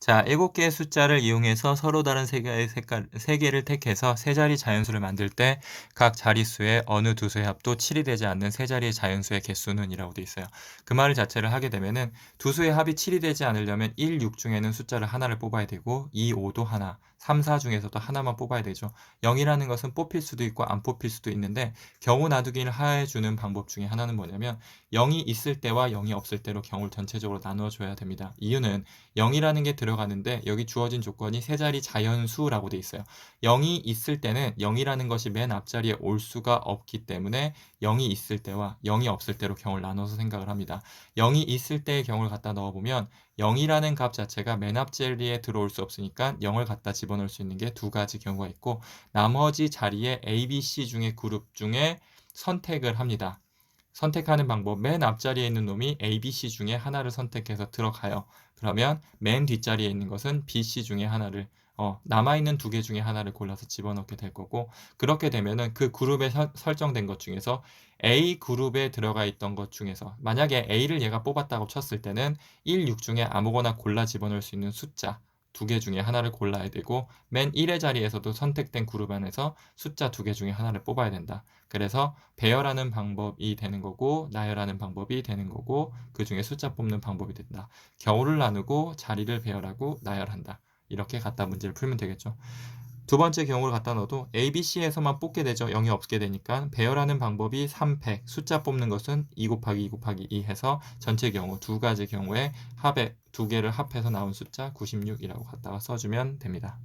자, 7개의 숫자를 이용해서 서로 다른 세 개의 색깔, 세 개를 택해서 세 자리 자연수를 만들 때 각 자릿수의 어느 두 수의 합도 7이 되지 않는 세 자리의 자연수의 개수는 이라고 돼 있어요. 그 말을 자체를 하게 되면은 두 수의 합이 7이 되지 않으려면 1, 6 중에는 숫자를 하나를 뽑아야 되고 2, 5도 하나, 3, 4 중에서도 하나만 뽑아야 되죠. 0이라는 것은 뽑힐 수도 있고 안 뽑힐 수도 있는데 경우 나두기를 하해 주는 방법 중에 하나는 뭐냐면 0이 있을 때와 0이 없을 때로 경우를 전체적으로 나누어 줘야 됩니다. 이유는 0이라는 게 들어 가는데 여기 주어진 조건이 세 자리 자연수라고 돼 있어요. 0이 있을 때는 0이라는 것이 맨 앞자리에 올 수가 없기 때문에 0이 있을 때와 0이 없을 때로 경우를 나눠서 생각을 합니다. 0이 있을 때의 경우를 갖다 넣어보면 0이라는 값 자체가 맨 앞자리에 들어올 수 없으니까 0을 갖다 집어넣을 수 있는 게 두 가지 경우가 있고 나머지 자리에 A, B, C 중에 그룹 중에 선택을 합니다. 선택하는 방법 맨 앞자리에 있는 놈이 A, B, C 중에 하나를 선택해서 들어가요. 그러면 맨 뒷자리에 있는 것은 B, C 중에 하나를 어, 남아있는 두 개 중에 하나를 골라서 집어넣게 될 거고 그렇게 되면은 그 그룹에 서, 설정된 것 중에서 A 그룹에 들어가 있던 것 중에서 만약에 A를 얘가 뽑았다고 쳤을 때는 1, 6 중에 아무거나 골라 집어넣을 수 있는 숫자 두 개 중에 하나를 골라야 되고 맨 1의 자리에서도 선택된 그룹 안에서 숫자 두 개 중에 하나를 뽑아야 된다. 그래서 배열하는 방법이 되는 거고 나열하는 방법이 되는 거고 그 중에 숫자 뽑는 방법이 된다. 겨울을 나누고 자리를 배열하고 나열한다. 이렇게 갖다 문제를 풀면 되겠죠. 두 번째 경우를 갖다 넣어도 A, B, C에서만 뽑게 되죠. 0이 없게 되니까 배열하는 방법이 3팩, 숫자 뽑는 것은 2 곱하기 2 곱하기 2 해서 전체 경우 두 가지 경우에 합에 두 개를 합해서 나온 숫자 96이라고 갖다가 써주면 됩니다.